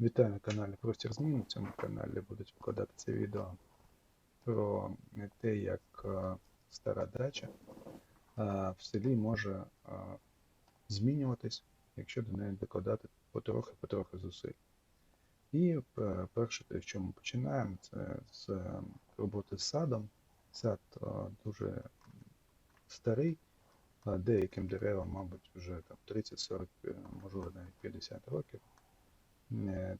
Вітаю на каналі Простір Змін. На цьому каналі будуть викладатися відео про те, як е, стара дача е, в селі може е, змінюватись, якщо до неї докладати потрохи-потрохи зусиль. І перше, те, що ми починаємо, це з роботи з садом. Сад дуже старий, деяким деревам, мабуть, вже 30-40, е, можливо, навіть 50 років. Е,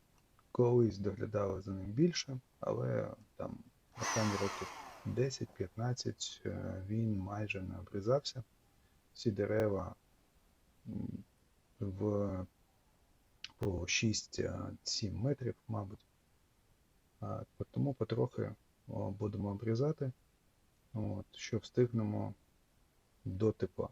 Колись доглядали за ним більше, але там останні років 10-15 е, він майже не обрізався. Всі дерева в по 6-7 метрів, мабуть. Тому потрохи будемо обрізати, от, що встигнемо до тепла.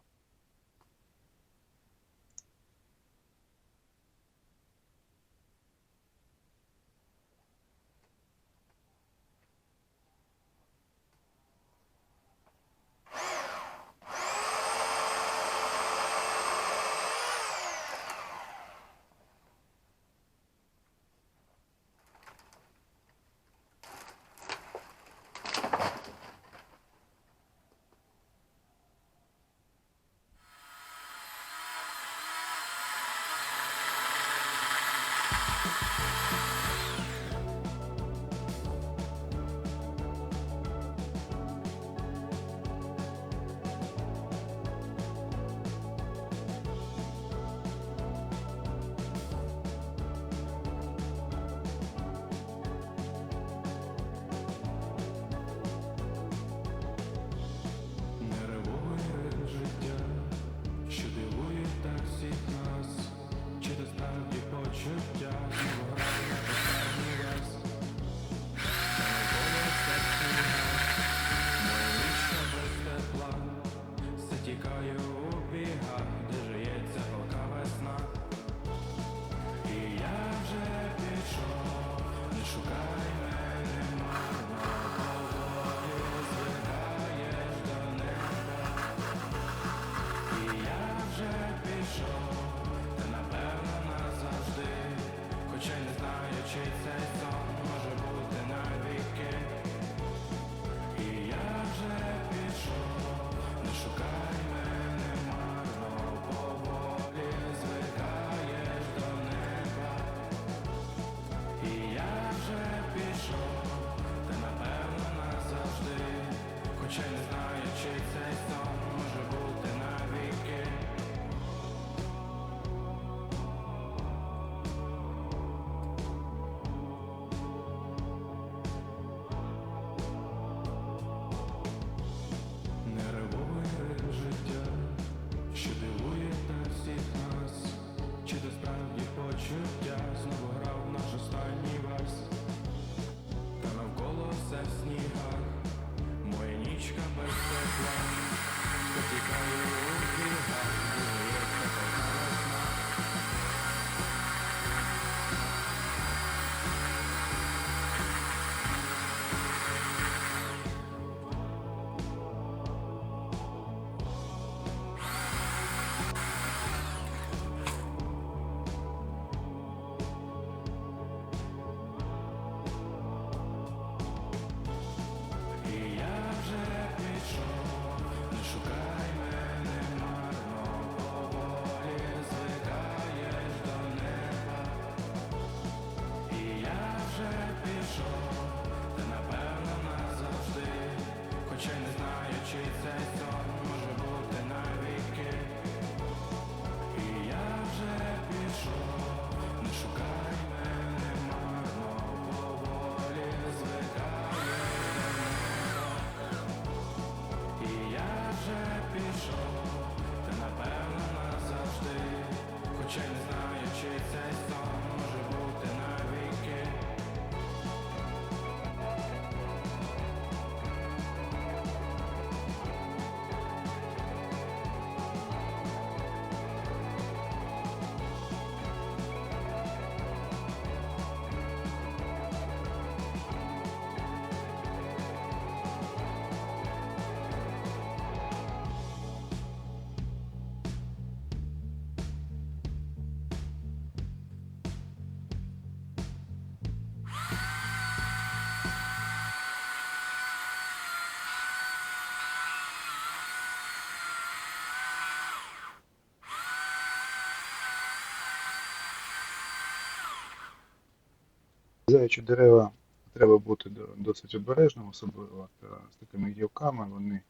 Обрізаючи дерева, треба бути досить обережним, особливо е, з такими гілками. Вони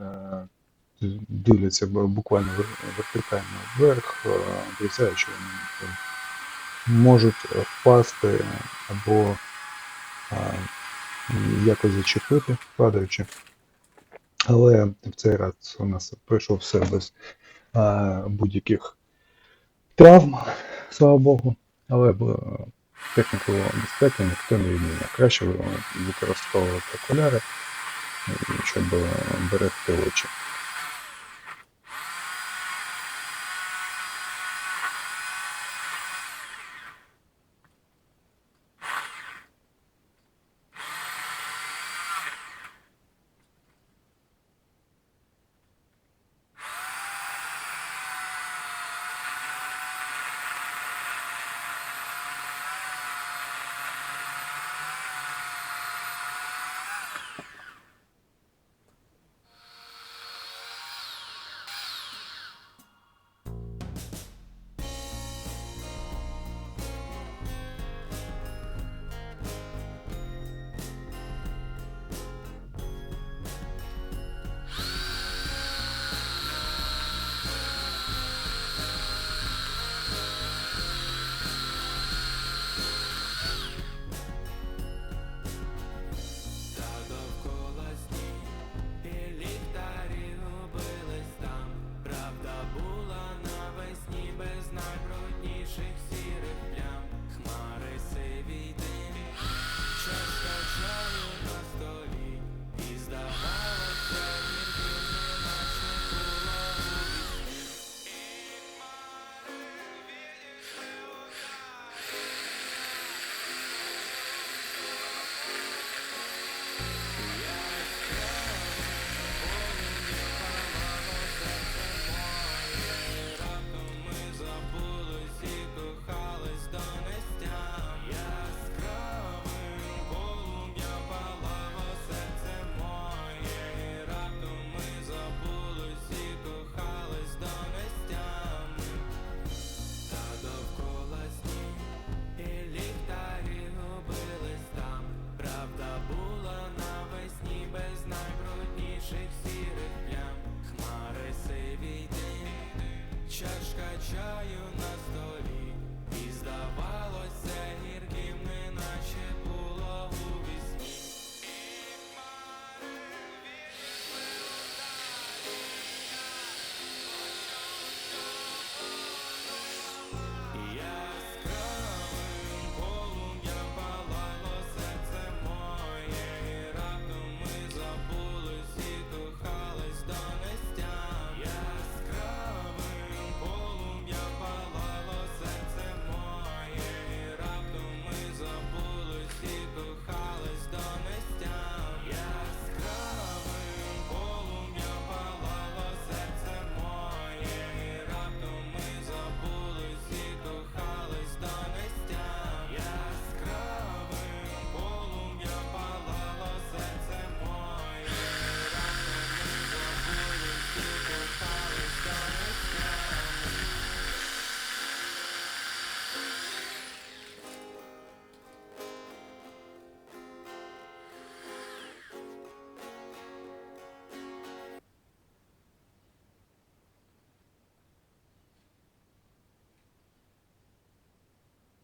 е, дивляться буквально вер- вертикально вверх, е, обрізаючи вони можуть впасти або якось зачепити, падаючи. Але в цей раз у нас пройшов все без будь-яких травм, слава Богу. Але техніку безпеки ніхто не відміняє. Краще ви- використовувати окуляри, щоб берегти очі.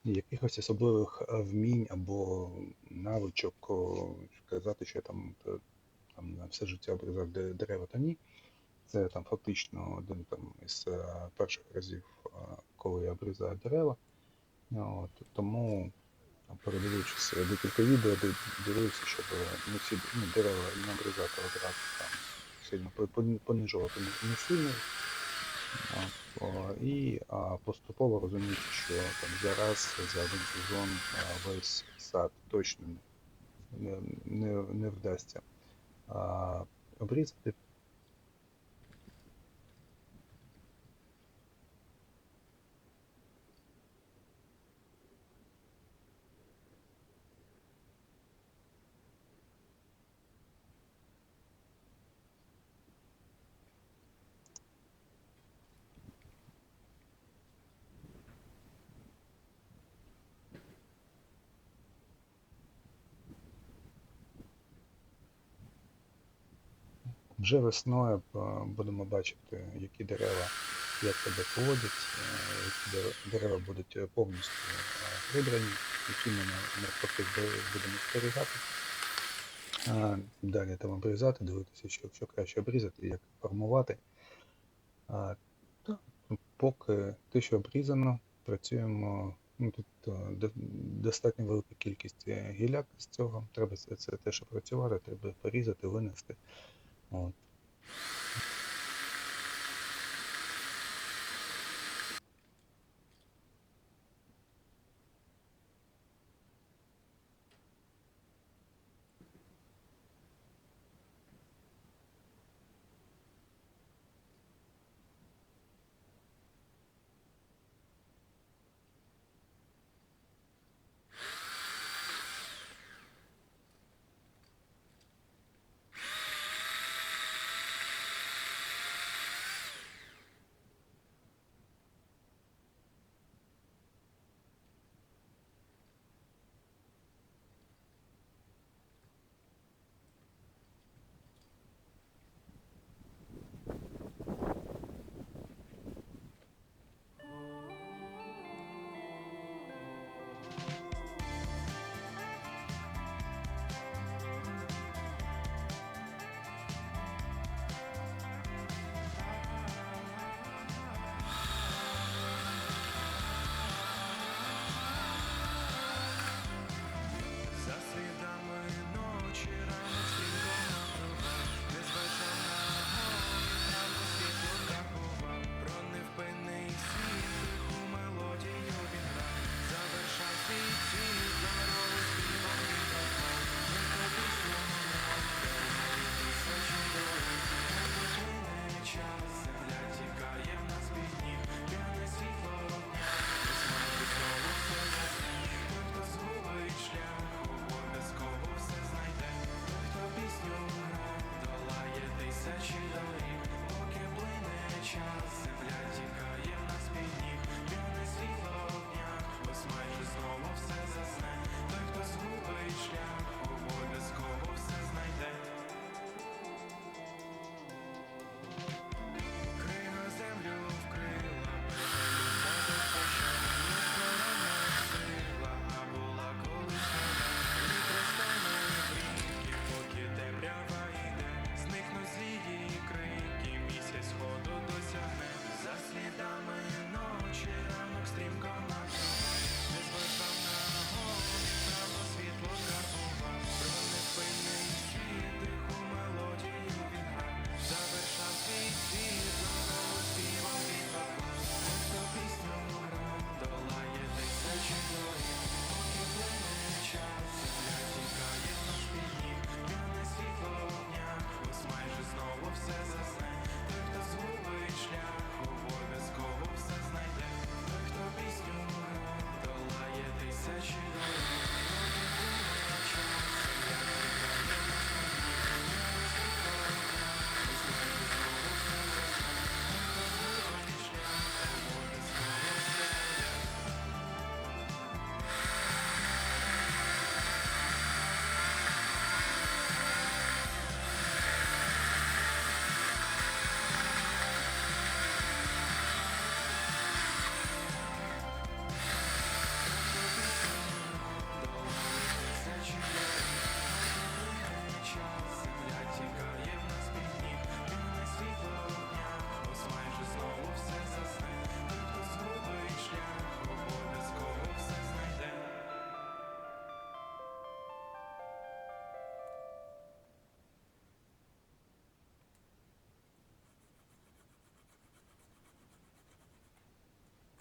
Якихось особливих е, вмінь або навичок сказати, що я там, е, там на все життя обрізав дерева та ні. Це там фактично один там із е, перших разів, коли я обрізаю дерева. От, тому передивившись декілька відео, дивився, щоб не всі ну, дерева не обрізати одразу там сильно понижувати не сильно. І поступово розуміти, що там зараз за один сезон весь сад точно не, не, не вдасться Вже весною е, будемо бачити, які дерева як тебе поводять, е, які дерева будуть е, повністю прибрані, які ми навпаки будемо зберігати. Далі там обрізати, дивитися, що, що краще обрізати, як формувати. Поки те, що обрізано, працюємо. Ну, Тут достатньо велика кількість гіляк з цього. Треба це, це теж опрацювати, треба порізати, винести. От.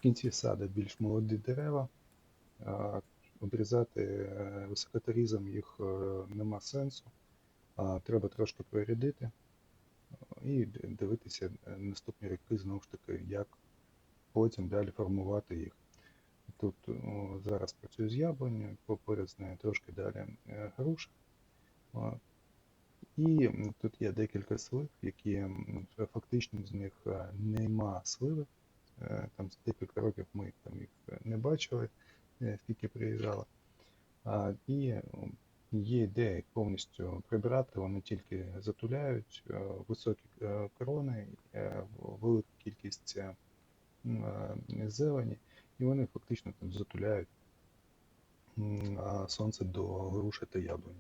кінці сади більш молоді дерева, обрізати е, високоторізом їх е, нема сенсу. Треба трошки прорядити і дивитися е, наступні роки, знову ж таки, як потім далі формувати їх. Тут о, зараз працюю з яблуню, поряд з нею трошки далі груша. І тут є декілька слив, які фактично з них нема сливи. Е, там за декілька років ми там їх не бачили, е, скільки приїжджало. І е, є ідея повністю прибирати, вони тільки затуляють високі крони, велику кількість зелені, і вони фактично там затуляють сонце до груші та яблуні.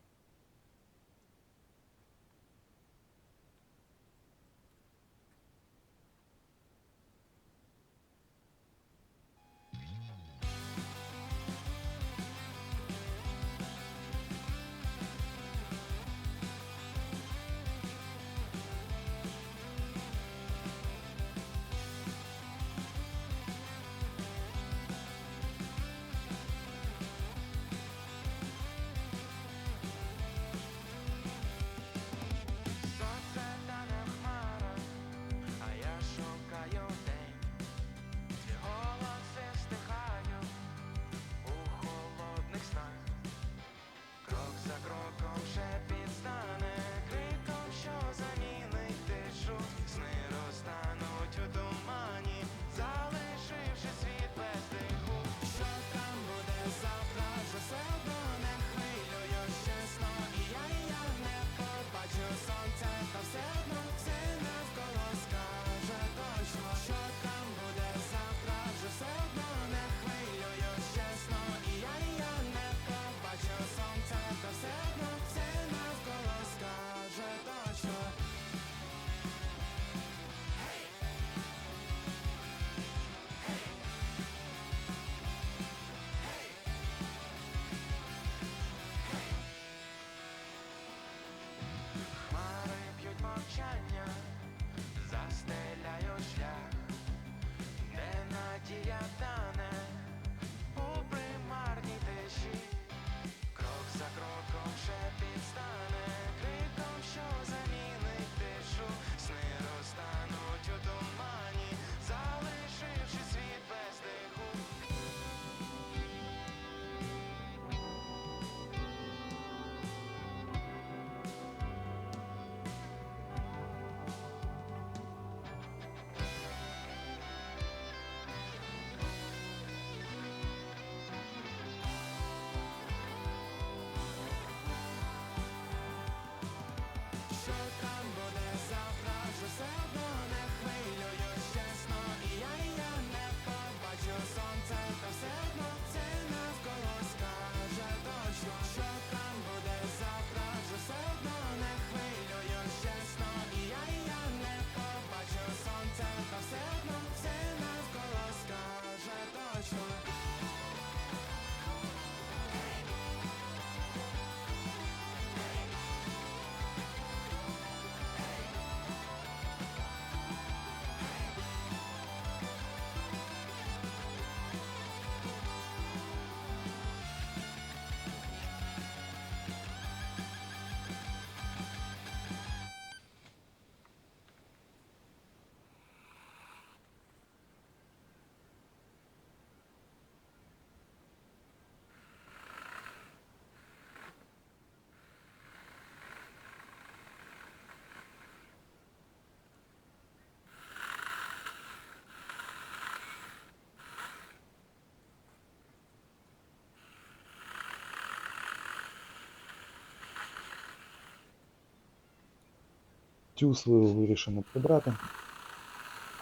Цю сливу вирішено прибрати.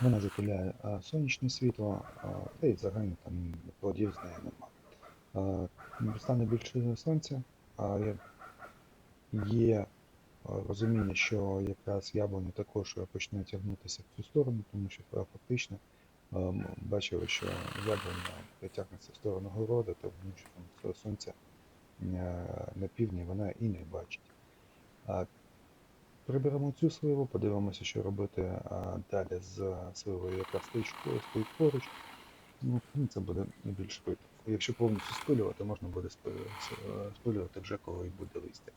Вона затуляє а, сонячне світло, та й взагалі там плодів з нею нема. А, Стане більше сонця, є- розуміння, що якраз яблуня також почне тягнутися в цю сторону, тому що фактично бачили, що яблуня притягнеться в сторону городу, тому що сонця на півдні вона і не бачить. Приберемо цю сливу, подивимося, що робити далі з сливою, яка стоїть, стоїть поруч. Ну, це буде більш швидко. Якщо повністю спилювати, можна буде спилювати вже коли буде листя.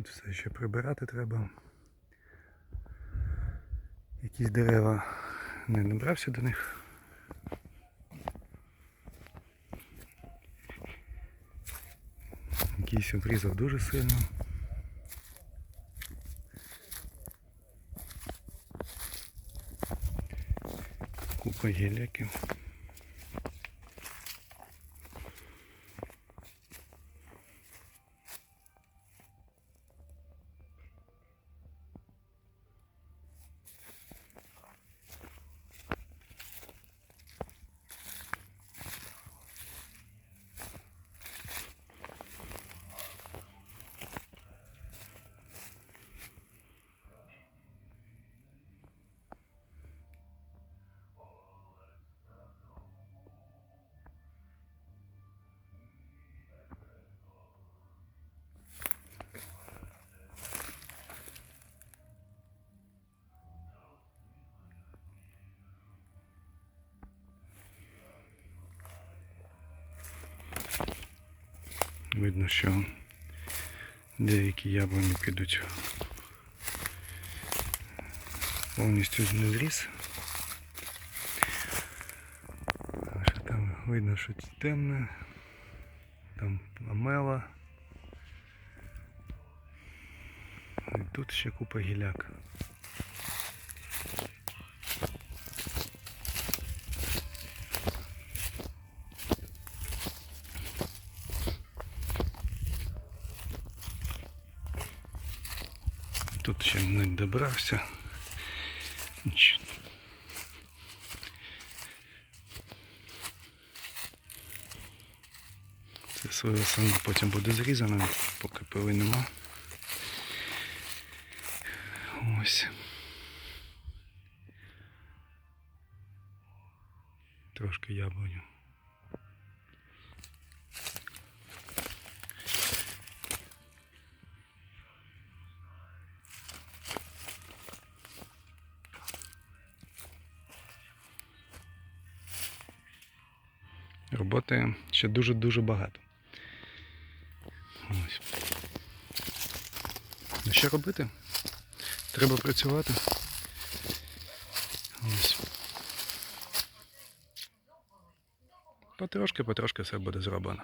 Тут все ще прибирати треба. Якісь дерева не набрався до них. Якийсь обрізав дуже сильно. Купа геляків. Видно, що деякі яблуні підуть повністю не зріс. Там видно, що це темне, там амела. І тут ще купа гіляк. Тут ще не добрався. Це своє саме потім буде зрізано, поки пили нема. Ось. Трошки яблуню. Роботи ще дуже-дуже багато. Ось. Ну що робити? Треба працювати. Ось. Потрошки, потрошки все буде зроблено.